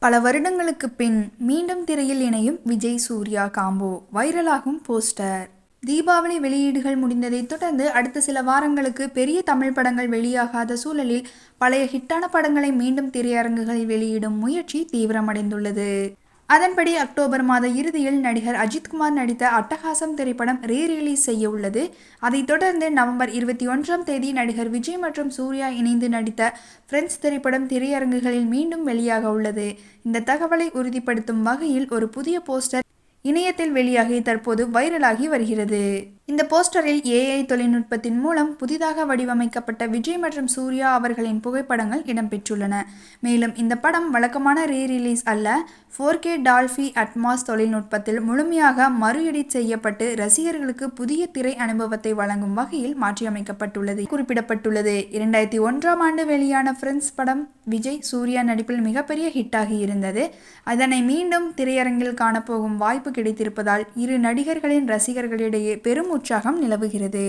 பல வருடங்களுக்கு பின் மீண்டும் திரையில் இணையும் விஜய் சூர்யா காம்போ வைரலாகும் போஸ்டர். தீபாவளி வெளியீடுகள் முடிந்ததைத் தொடர்ந்து அடுத்த சில வாரங்களுக்கு பெரிய தமிழ் படங்கள் வெளியாகாத சூழலில் பழைய ஹிட்டான படங்களை மீண்டும் திரையரங்குகளில் வெளியிடும் முயற்சி தீவிரமடைந்துள்ளது. அதன்படி அக்டோபர் மாத இறுதியில் நடிகர் அஜித்குமார் நடித்த அட்டகாசம் திரைப்படம் ரீ ரிலீஸ் செய்ய உள்ளது. அதைத் தொடர்ந்து நவம்பர் இருபத்தி ஒன்றாம் தேதி நடிகர் விஜய் மற்றும் சூர்யா இணைந்து நடித்த பிரெஞ்ச் திரைப்படம் திரையரங்குகளில் மீண்டும் வெளியாக உள்ளது. இந்த தகவலை உறுதிப்படுத்தும் வகையில் ஒரு புதிய போஸ்டர் இணையத்தில் வெளியாகி தற்போது வைரலாகி வருகிறது. இந்த போஸ்டரில் ஏஐ தொழில்நுட்பத்தின் மூலம் புதிதாக வடிவமைக்கப்பட்ட விஜய் மற்றும் சூர்யா அவர்களின் புகைப்படங்கள் இடம்பெற்றுள்ளன. மேலும் இந்த படம் வழக்கமான ரீ ரிலீஸ் அல்ல ஃபோர் கே டால்ஃபி அட்மாஸ் தொழில்நுட்பத்தில் முழுமையாக மறு எடிட் செய்யப்பட்டு ரசிகர்களுக்கு புதிய திரை அனுபவத்தை வழங்கும் வகையில் மாற்றியமைக்கப்பட்டுள்ளது குறிப்பிடப்பட்டுள்ளது. இரண்டாயிரத்தி ஒன்றாம் ஆண்டு வெளியான ஃப்ரெண்ட்ஸ் படம் விஜய் சூர்யா நடிப்பில் மிகப்பெரிய ஹிட்டாகி இருந்தது. அதனை மீண்டும் திரையரங்கில் காணப்போகும் வாய்ப்பு கிடைத்திருப்பதால் இரு நடிகர்களின் ரசிகர்களிடையே பெரும் உற்சாகம் நிலவுகிறது.